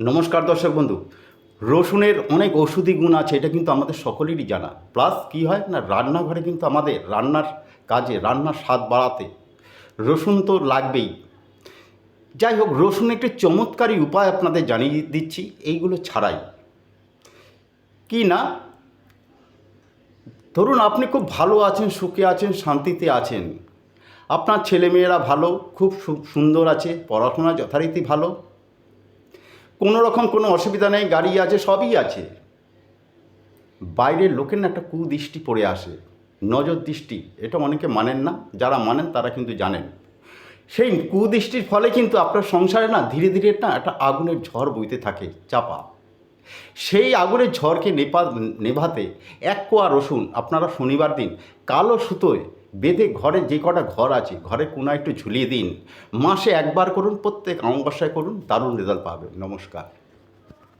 নমস্কার দর্শক বন্ধু। রসুনের অনেক ওষুধি গুণ আছে, এটা কিন্তু আমাদের সকলেরই জানা। প্লাস কি হয় না, রান্নাঘরে কিন্তু আমাদের রান্নার কাজে, রান্নার স্বাদ বাড়াতে রসুন তো লাগবেই। যাই হোক রসুন একটি চমৎকারী উপায় আপনাদের জানিয়ে দিচ্ছি, এইগুলো ছাড়াই। কি না? ধরুন আপনি খুব ভালো আছেন, সুখে আছেন, শান্তিতে আছেন। আপনার ছেলেমেয়েরা ভালো, খুব সুন্দর আছে, পড়াশোনা যথারীতি ভালো। কোনো রকম কোনো অসুবিধা নেই, গাড়ি আছে, সবই আছে। বাইরের লোকের না একটা কুদৃষ্টি পড়ে আসে, নজর দৃষ্টি, এটা অনেকে মানেন না, যারা মানেন তারা কিন্তু জানেন। সেই কুদৃষ্টির ফলে কিন্তু আপনার সংসারে না ধীরে ধীরে না একটা আগুনের ঝড় বইতে থাকে, চাপা। সেই আগুনের ঝড়কে নেপা, নেভাতে এক কোয়া রসুন, আপনারা শনিবার দিন কালো সুতোয় বেঁধে ঘরে যে কটা ঘর আছে ঘরে কোনো একটু ঝুলিয়ে দিন। মাসে একবার করুন, প্রত্যেক অমাবস্যায় করুন, দারুণ রেজাল্ট পাবেন। নমস্কার।